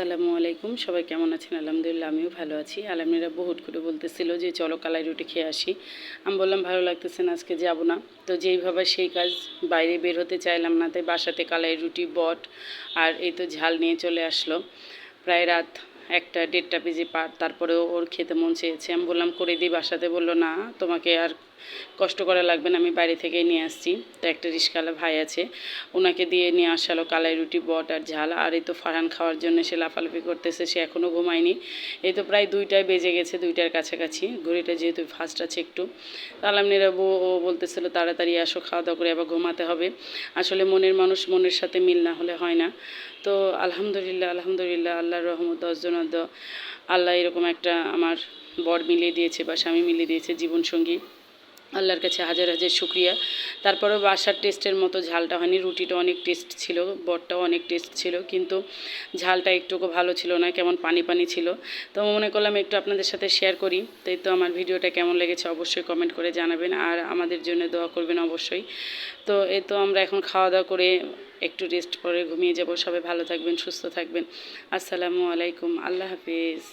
আসসালামু আলাইকুম। সবাই কেমন আছেন? আলহামদুলিল্লাহ, আমিও ভালো আছি। আলমিরা বহুত করে বলতেছিল যে, চলো কালাই রুটি খেয়ে আসি। আমি বললাম, ভালো লাগতেছে না, আজকে যাব না। তো যেইভাবে সেই কাজ বাইরে বের হতে চাইলাম না, তাই বাসাতে কালাই রুটি, বট আর এই তো ঝাল নিয়ে চলে আসলো। প্রায় রাত একটা দেড়টা পেজে পার তারপরেও ওর খেতে মন চেয়েছে। আমি বললাম, করে দিই বাসাতে বলল, না, তোমাকে আর কষ্ট করা লাগবে না, আমি বাইরে থেকেই নিয়ে আসছি। তো একটা রিস্কালা ভাই আছে, ওনাকে দিয়ে নিয়ে আসালো কালাই রুটি, বট আর ঝাল। আর এই তো ফারহান খাওয়ার জন্য সে লাফালাফি করতেছে, সে এখনও ঘুমায়নি। এই তো প্রায় দুইটায় বেজে গেছে, দুইটার কাছাকাছি। ঘড়িটা যেহেতু ফার্স্ট আছে একটু। তালাম নিরাবু ও বলতেছিল, তাড়াতাড়ি আসো, খাওয়া দাওয়া করে আবার ঘুমাতে হবে। আসলে মনের মানুষ মনের সাথে মিল না হলে হয় না। তো আলহামদুলিল্লাহ আলহামদুলিল্লাহ, আল্লাহর রহমত দশজন আল্লাহ এরকম একটা আমার বর মিলিয়ে দিয়েছে বা স্বামী মিলিয়ে দিয়েছে জীবনসঙ্গী। আল্লাহর কাছে হাজার হাজার শুক্রিয়া। তারপরেও বাসার টেস্টের মতো ঝালটা হয়নি, রুটিটা অনেক টেস্ট ছিল বটটাও অনেক টেস্ট ছিল, কিন্তু ঝালটা একটুকু ভালো ছিল না, কেমন পানি পানি ছিল। তো মনে করলাম একটু আপনাদের সাথে শেয়ার করি। তাই তো আমার ভিডিওটা কেমন লেগেছে অবশ্যই কমেন্ট করে জানাবেন। আর আমাদের জন্য দোয়া করবেন অবশ্যই। তো এই তো আমরা এখন খাওয়া দাওয়া করে একটু রেস্ট করে ঘুমিয়ে যাব। সবাই ভালো থাকবেন সুস্থ থাকবেন। আসসালামু আলাইকুম। আল্লাহ হাফিজ।